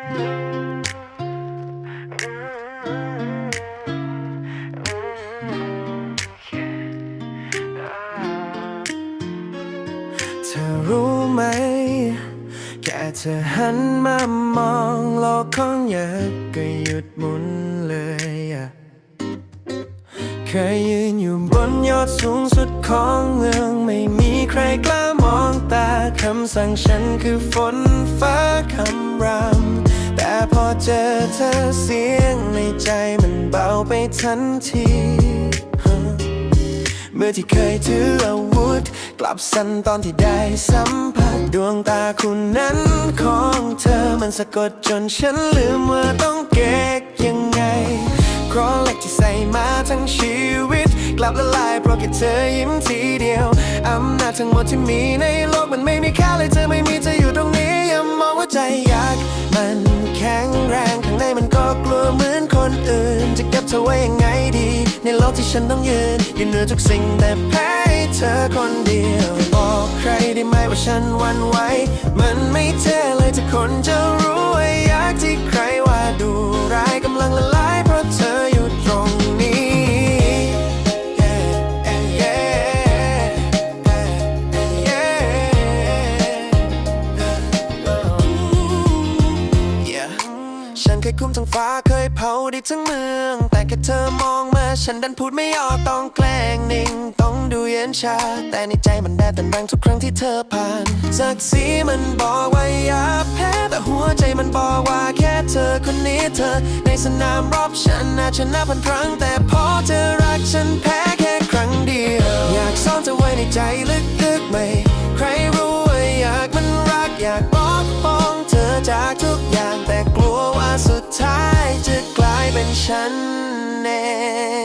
เธอรู้ไหม แค่เธอหันมามองโลกของอยากก็หยุดหมุนเลยอะเคยยืนอยู่บนยอดสูงสุดของเมือง ไม่มีใครกล้ามองตาคำสั่งฉันคือฝนฟ้าคำราม แต่พอเจอเธอเสียงในใจมันเบาไปทันทีเมื่อที่เคยถืออาวุธ กลับสั่นตอนที่ได้สัมผัสดวงตาคุณนั้นของเธอมันสะกดจนฉันลืมว่าต้องเก็กยังไงเพราะเหล็กที่ใส่มาทั้งชีวิต กลับละลายเพราะแค่เธอยิ้มทีเดียวอำนาจทั้งหมดที่มีใน ในโลกที่ฉันต้องยืนยืนเหนือทุกสิ่งแต่แพ้เธอคนเดียวบอกใครได้ไหมว่าฉันวันไหวมันไม่เท่เลยถ้าคนจะ คุ้มทั้งฟ้าเคยเผาได้ทั้งเมือง แต่แค่เธอมองมาฉันดันพูดไม่ออกต้องแกล้งนิ่ง ต้องดูเย็นชา แต่ในใจมันได้แต่แรงทุกครั้งที่เธอผ่านศักดิ์ศรีมันบอกว่าอย่าแพ้แต่หัวใจมันบอกว่าแค่เธอคนนี้เธอ ในสนามรบฉันอาจชนะพันครั้ง แต่พอเธอรักฉันแพ้แค่ครั้งเดียว อยากซ่อนเธอไว้ในใจลึกๆไม่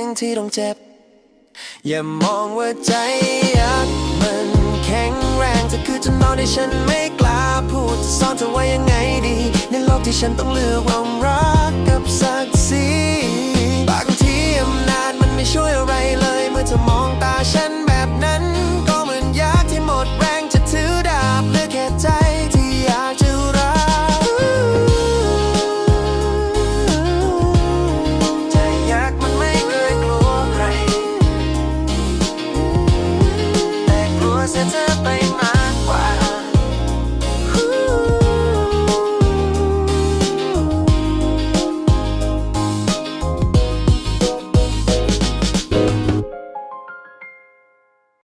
องที่ต้องเจ็บ อย่ามองว่าใจยักษ์มันแข็งแรงเธอคือจนนอนที่ฉันไม่กล้าพูดซ่อนเธอไว้ยังไงดี ในโลกที่ฉันต้องเลือกความรักกับศักดิ์ศรีบางทีอำนาจมันไม่ช่วยอะไรเลย เมื่อเธอมองตาฉัน ลัวใ